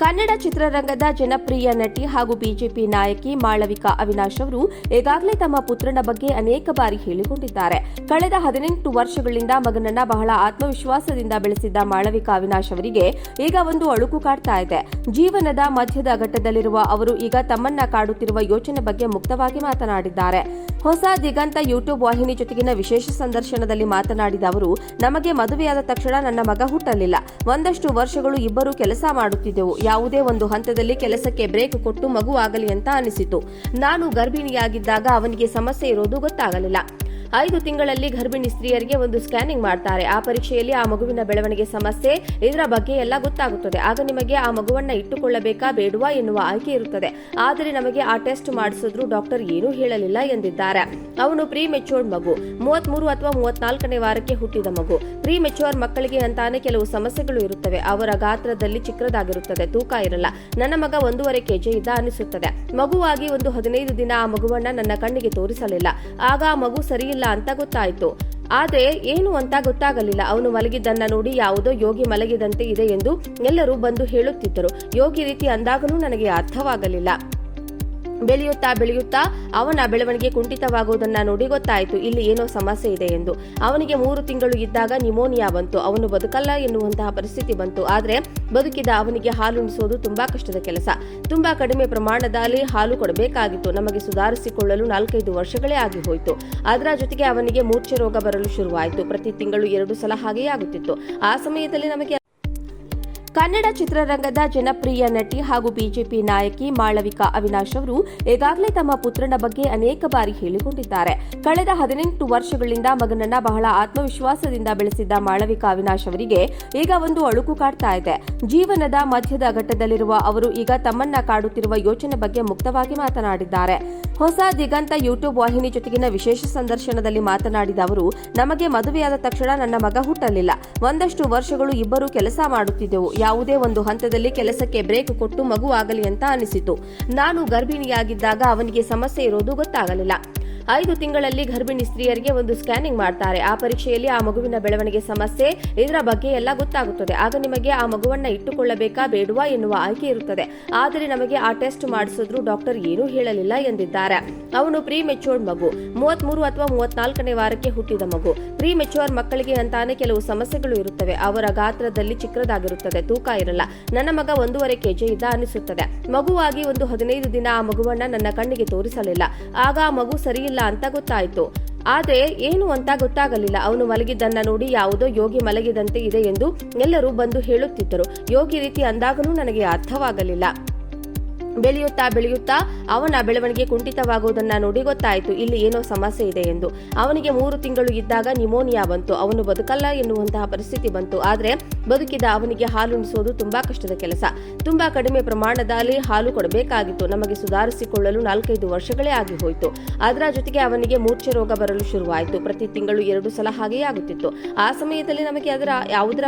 ಕನ್ನಡ ಚಿತ್ರರಂಗದ ಜನಪ್ರಿಯ ನಟಿ ಹಾಗೂ ಬಿಜೆಪಿ ನಾಯಕಿ ಮಾಳವಿಕಾ ಅವಿನಾಶ್ ಅವರು ಈಗಾಗಲೇ ತಮ್ಮ ಪುತ್ರನ ಬಗ್ಗೆ ಅನೇಕ ಬಾರಿ ಹೇಳಿಕೊಂಡಿದ್ದಾರೆ. ಕಳೆದ ಹದಿನೆಂಟು ವರ್ಷಗಳಿಂದ ಮಗನನ್ನ ಬಹಳ ಆತ್ಮವಿಶ್ವಾಸದಿಂದ ಬೆಳೆಸಿದ್ದ ಮಾಳವಿಕಾ ಅವಿನಾಶ್ ಅವರಿಗೆ ಈಗ ಒಂದು ಅಳುಕು ಕಾಡ್ತಾ ಇದೆ. ಜೀವನದ ಮಧ್ಯದ ಘಟ್ಟದಲ್ಲಿರುವ ಅವರು ಈಗ ತಮ್ಮನ್ನ ಕಾಡುತ್ತಿರುವ ಯೋಚನೆ ಬಗ್ಗೆ ಮುಕ್ತವಾಗಿ ಮಾತನಾಡಿದ್ದಾರೆ. ಹೊಸ ದಿಗಂತ ಯೂಟ್ಯೂಬ್ ವಾಹಿನಿ ಜೊತೆಗಿನ ವಿಶೇಷ ಸಂದರ್ಶನದಲ್ಲಿ ಮಾತನಾಡಿದ ಅವರು, ನಮಗೆ ಮದುವೆಯಾದ ತಕ್ಷಣ ನನ್ನ ಮಗ ಹುಟ್ಟಲಿಲ್ಲ. ಒಂದಷ್ಟು ವರ್ಷಗಳು ಇಬ್ಬರು ಕೆಲಸ ಮಾಡುತ್ತಿದ್ದೆವು. ಯಾವುದೇ ಒಂದು ಹಂತದಲ್ಲಿ ಕೆಲಸಕ್ಕೆ ಬ್ರೇಕ್ ಕೊಟ್ಟು ಮಗು ಆಗಲಿ ಅಂತ ಅನಿಸಿತು. ನಾನು ಗರ್ಭಿಣಿಯಾಗಿದ್ದಾಗ ಅವನಿಗೆ ಸಮಸ್ಯೆ ಇರೋದು ಗೊತ್ತಾಗಲಿಲ್ಲ. ಐದು ತಿಂಗಳಲ್ಲಿ ಗರ್ಭಿಣಿ ಸ್ತ್ರೀಯರಿಗೆ ಒಂದು ಸ್ಕ್ಯಾನಿಂಗ್ ಮಾಡ್ತಾರೆ. ಆ ಪರೀಕ್ಷೆಯಲ್ಲಿ ಆ ಮಗುವಿನ ಬೆಳವಣಿಗೆ ಸಮಸ್ಯೆ, ಇದರ ಬಗ್ಗೆ ಎಲ್ಲ ಗೊತ್ತಾಗುತ್ತದೆ. ಆಗ ನಿಮಗೆ ಆ ಮಗುವನ್ನ ಇಟ್ಟುಕೊಳ್ಳಬೇಕಾ ಬೇಡವಾ ಎನ್ನುವ ಆಯ್ಕೆ ಇರುತ್ತದೆ. ಆದರೆ ನಮಗೆ ಆ ಟೆಸ್ಟ್ ಮಾಡಿಸಿದ್ರು ಡಾಕ್ಟರ್ ಏನೂ ಹೇಳಲಿಲ್ಲ ಎಂದಿದ್ದಾರೆ. ಅವನು ಪ್ರೀ ಮೆಚೂರ್ಡ್ ಮಗು. ಮೂವತ್ಮೂರು ಅಥವಾ ಮೂವತ್ನಾಲ್ಕನೇ ವಾರಕ್ಕೆ ಹುಟ್ಟಿದ ಮಗು. ಪ್ರೀ ಮೆಚೂರ್ ಮಕ್ಕಳಿಗೆ ಅಂತಾನೆ ಕೆಲವು ಸಮಸ್ಯೆಗಳು ಇರುತ್ತವೆ. ಅವರ ಗಾತ್ರದಲ್ಲಿ ಚಿಕ್ಕದಾಗಿರುತ್ತದೆ. ತೂಕ ಇರಲ್ಲ. ನನ್ನ ಮಗ ಒಂದೂವರೆ ಕೆಜಿ ಇದ್ದ ಅನಿಸುತ್ತದೆ. ಮಗುವಾಗಿ ಒಂದು ಹದಿನೈದು ದಿನ ಆ ಮಗುವನ್ನ ನನ್ನ ಕಣ್ಣಿಗೆ ತೋರಿಸಲಿಲ್ಲ. ಆಗ ಆ ಮಗು ಸರಿಯಿಲ್ಲ ಅಂತ ಗೊತ್ತಾಯಿತು. ಆದರೆ ಏನು ಅಂತ ಗೊತ್ತಾಗಲಿಲ್ಲ. ಅವನು ಮಲಗಿದ್ದನ್ನ ನೋಡಿ ಯಾವುದೋ ಯೋಗಿ ಮಲಗಿದಂತೆ ಇದೆ ಎಂದು ಎಲ್ಲರೂ ಬಂದು ಹೇಳುತ್ತಿದ್ದರು. ಯೋಗಿ ರೀತಿ ಅಂದಾಗಲೂ ನನಗೆ ಅರ್ಥವಾಗಲಿಲ್ಲ. ಬೆಳೆಯುತ್ತಾ ಬೆಳೆಯುತ್ತಾ ಅವನ ಬೆಳವಣಿಗೆ ಕುಂಠಿತವಾಗುವುದನ್ನ ನೋಡಿ ಗೊತ್ತಾಯಿತು. ಇಲ್ಲಿ ಏನೋ ಸಮಸ್ಯೆ ಇದೆ ಎಂದು. ಅವನಿಗೆ ಮೂರು ತಿಂಗಳು ಇದ್ದಾಗ ನಿಮೋನಿಯಾ ಬಂತು. ಅವನು ಬದುಕಲ್ಲ ಎನ್ನುವಂತಹ ಪರಿಸ್ಥಿತಿ ಬಂತು. ಆದರೆ ಬದುಕಿದ ಅವನಿಗೆ ಹಾಲುಣಿಸೋದು ತುಂಬಾ ಕಷ್ಟದ ಕೆಲಸ. ತುಂಬಾ ಕಡಿಮೆ ಪ್ರಮಾಣದಲ್ಲಿ ಹಾಲು ಕೊಡಬೇಕಾಗಿತ್ತು. ನಮಗೆ ಸುಧಾರಿಸಿಕೊಳ್ಳಲು ನಾಲ್ಕೈದು ವರ್ಷಗಳೇ ಆಗಿ ಹೋಯಿತು. ಅದರ ಜೊತೆಗೆ ಅವನಿಗೆ ಮೂರ್ಛೆ ರೋಗ ಬರಲು ಶುರುವಾಯಿತು. ಪ್ರತಿ ತಿಂಗಳು ಎರಡು ಸಲ ಹಾಗೆಯೇ ಆಗುತ್ತಿತ್ತು. ಆ ಸಮಯದಲ್ಲಿ ನಮಗೆ ಕನ್ನಡ ಚಿತ್ರರಂಗದ ಜನಪ್ರಿಯ ನಟಿ ಹಾಗೂ ಬಿಜೆಪಿ ನಾಯಕಿ ಮಾಳವಿಕಾ ಅವಿನಾಶ್ ಅವರು ಈಗಾಗಲೇ ತಮ್ಮ ಪುತ್ರನ ಬಗ್ಗೆ ಅನೇಕ ಬಾರಿ ಹೇಳಿಕೊಂಡಿದ್ದಾರೆ. ಕಳೆದ ಹದಿನೆಂಟು ವರ್ಷಗಳಿಂದ ಮಗನನ್ನ ಬಹಳ ಆತ್ಮವಿಶ್ವಾಸದಿಂದ ಬೆಳೆಸಿದ್ದ ಮಾಳವಿಕಾ ಅವಿನಾಶ್ ಅವರಿಗೆ ಈಗ ಒಂದು ಅಳುಕು ಕಾಡ್ತಾ ಇದೆ. ಜೀವನದ ಮಧ್ಯದ ಘಟ್ಟದಲ್ಲಿರುವ ಅವರು ಈಗ ತಮ್ಮನ್ನ ಕಾಡುತ್ತಿರುವ ಯೋಚನೆ ಬಗ್ಗೆ ಮುಕ್ತವಾಗಿ ಮಾತನಾಡಿದ್ದಾರೆ. ಹೊಸ ದಿಗಂತ ಯೂಟ್ಯೂಬ್ ವಾಹಿನಿ ಜೊತೆಗಿನ ವಿಶೇಷ ಸಂದರ್ಶನದಲ್ಲಿ ಮಾತನಾಡಿದ ಅವರು, ನಮಗೆ ಮದುವೆಯಾದ ತಕ್ಷಣ ನನ್ನ ಮಗ ಹುಟ್ಟಲಿಲ್ಲ. ಒಂದಷ್ಟು ವರ್ಷಗಳು ಇಬ್ಬರು ಕೆಲಸ ಮಾಡುತ್ತಿದ್ದೆವು. ಯಾವುದೇ ಒಂದು ಹಂತದಲ್ಲಿ ಕೆಲಸಕ್ಕೆ ಬ್ರೇಕ್ ಕೊಟ್ಟು ಮಗು ಆಗಲಿ ಅಂತ ಅನಿಸಿತು. ನಾನು ಗರ್ಭಿಣಿಯಾಗಿದ್ದಾಗ ಅವನಿಗೆ ಸಮಸ್ಯೆ ಇರೋದು ಗೊತ್ತಾಗಲಿಲ್ಲ. ಐದು ತಿಂಗಳಲ್ಲಿ ಗರ್ಭಿಣಿ ಸ್ತ್ರೀಯರಿಗೆ ಒಂದು ಸ್ಕ್ಯಾನಿಂಗ್ ಮಾಡ್ತಾರೆ. ಆ ಪರೀಕ್ಷೆಯಲ್ಲಿ ಆ ಮಗುವಿನ ಬೆಳವಣಿಗೆ ಸಮಸ್ಯೆ, ಇದರ ಬಗ್ಗೆ ಎಲ್ಲ ಗೊತ್ತಾಗುತ್ತದೆ. ಆಗ ನಿಮಗೆ ಆ ಮಗುವನ್ನ ಇಟ್ಟುಕೊಳ್ಳಬೇಕಾ ಬೇಡವಾ ಎನ್ನುವ ಆಯ್ಕೆ ಇರುತ್ತದೆ. ಆದರೆ ನಮಗೆ ಆ ಟೆಸ್ಟ್ ಮಾಡಿಸಿದ್ರು ಡಾಕ್ಟರ್ ಏನೂ ಹೇಳಲಿಲ್ಲ ಎಂದಿದ್ದಾರೆ. ಅವನು ಪ್ರೀ ಮೆಚೂರ್ಡ್ ಮಗು. ಮೂವತ್ಮೂರು ಅಥವಾ ಮೂವತ್ನಾಲ್ಕನೇ ವಾರಕ್ಕೆ ಹುಟ್ಟಿದ ಮಗು. ಪ್ರೀ ಮೆಚೂರ್ ಮಕ್ಕಳಿಗೆ ಅಂತಾನೆ ಕೆಲವು ಸಮಸ್ಯೆಗಳು ಇರುತ್ತವೆ. ಅವರ ಗಾತ್ರದಲ್ಲಿ ಚಿಕ್ಕದಾಗಿರುತ್ತದೆ. ತೂಕ ಇರಲ್ಲ. ನನ್ನ ಮಗ ಒಂದೂವರೆ ಕೆಜಿ ಇದ್ದ ಅನಿಸುತ್ತದೆ. ಮಗುವಾಗಿ ಒಂದು ಹದಿನೈದು ದಿನ ಆ ಮಗುವನ್ನ ನನ್ನ ಕಣ್ಣಿಗೆ ತೋರಿಸಲಿಲ್ಲ. ಆಗ ಆ ಮಗು ಸರಿಯಿಲ್ಲ ಅಂತ ಗೊತ್ತಾಯಿತು. ಆದ್ರೆ ಏನು ಅಂತ ಗೊತ್ತಾಗಲಿಲ್ಲ. ಅವನು ಮಲಗಿದ್ದನ್ನ ನೋಡಿ ಯಾವುದೋ ಯೋಗಿ ಮಲಗಿದಂತೆ ಇದೆ ಎಂದು ಎಲ್ಲರೂ ಬಂದು ಹೇಳುತ್ತಿದ್ದರು. ಯೋಗಿ ರೀತಿ ಅಂದಾಗನೂ ನನಗೆ ಅರ್ಥವಾಗಲಿಲ್ಲ. ಬೆಳೆಯುತ್ತಾ ಬೆಳೆಯುತ್ತಾ ಅವನ ಬೆಳವಣಿಗೆ ಕುಂಠಿತವಾಗುವುದನ್ನ ನೋಡಿ ಗೊತ್ತಾಯಿತು. ಇಲ್ಲಿ ಏನೋ ಸಮಸ್ಯೆ ಇದೆ ಎಂದು. ಅವನಿಗೆ ಮೂರು ತಿಂಗಳು ಇದ್ದಾಗ ನಿಮೋನಿಯಾ ಬಂತು. ಅವನು ಬದುಕಲ್ಲ ಎನ್ನುವಂತಹ ಪರಿಸ್ಥಿತಿ ಬಂತು. ಆದ್ರೆ ಬದುಕಿದ ಅವನಿಗೆ ಹಾಲುಣಿಸುವುದು ತುಂಬಾ ಕಷ್ಟದ ಕೆಲಸ. ತುಂಬಾ ಕಡಿಮೆ ಪ್ರಮಾಣದಲ್ಲಿ ಹಾಲು ಕೊಡಬೇಕಾಗಿತ್ತು. ನಮಗೆ ಸುಧಾರಿಸಿಕೊಳ್ಳಲು ನಾಲ್ಕೈದು ವರ್ಷಗಳೇ ಆಗಿ ಹೋಯಿತು. ಅದರ ಜೊತೆಗೆ ಅವನಿಗೆ ಮೂರ್ಛೆ ರೋಗ ಬರಲು ಶುರುವಾಯಿತು. ಪ್ರತಿ ತಿಂಗಳು ಎರಡು ಸಲ ಹಾಗೆಯೇ ಆಗುತ್ತಿತ್ತು. ಆ ಸಮಯದಲ್ಲಿ ನಮಗೆ ಅದರ ಯಾವುದರ